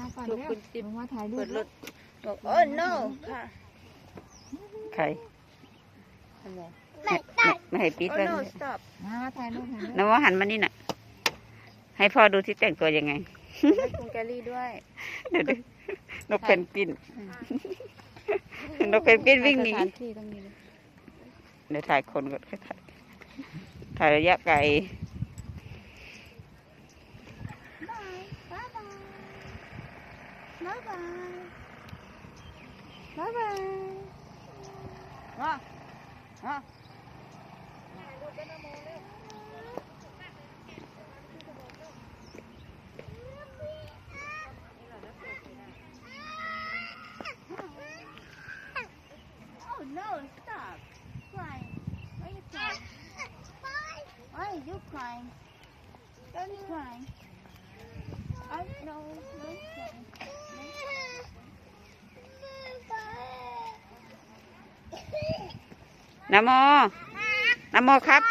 มาก่อนถูกเร็วคุณติ๊บลงมาถ่ายรูเปิปดรถบอกโอ้ no ค่ะใครอะไรไม่ไม่ไม่ให้ปิดโอ้แล้ว no stop มามาถ่ายรูปถ่ายรูปน้ำว่าหันมานี่น่ะ ให้พ่อดูที่แต่งตัวยังไงให้คุณแกลลี่ด้วย เดี๋ยวดูนกเพนกวินนกเพนกวินวิ่งหนีสถานที่ตรงนี้นะเดี๋ยวถ่ายคนก่อนค่อยถ่ายถ่ายระยะไกล บ๊ายบายบ๊ายบายว้าว้า Oh no, stop crying. Why are you crying? Why are you crying? Don't cry. I no, นะโมนะโมครับ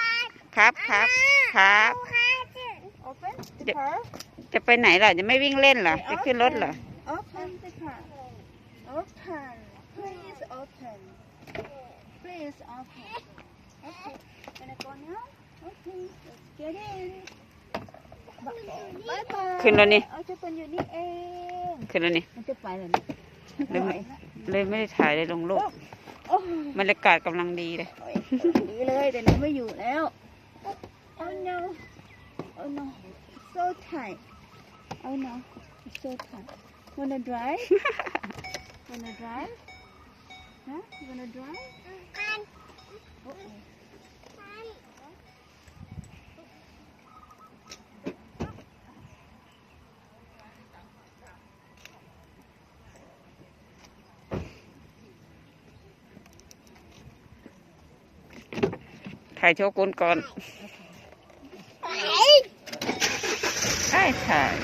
ครับครับครับ Open the Yeah. car. จะไปไหนล่ะจะไม่วิ่งเล่นเหรอจะขึ้นรถเหรอ Open the car. Open. Please open. Please open. Okay. Gonna go now? Okay. Let's get in. Bye bye. ขึ้นแล้วนี่ เอาจะเป็นอยู่นี่เอง ขึ้นแล้วนี่มันจะไปแล้วนี่ เลยไม่เลยไม่ได้ถ่ายเลยลงรูปโอ้ย บรรยากาศกำลังดีเลยดีเลยแต่หนูไม่อยู่แล้ว Oh no Oh no so tight Oh no It's so tight Wanna drive Wanna drive Huh Wanna drive Uh-oh. ถ่ายโชกุนก่อนไอ้ถ่าย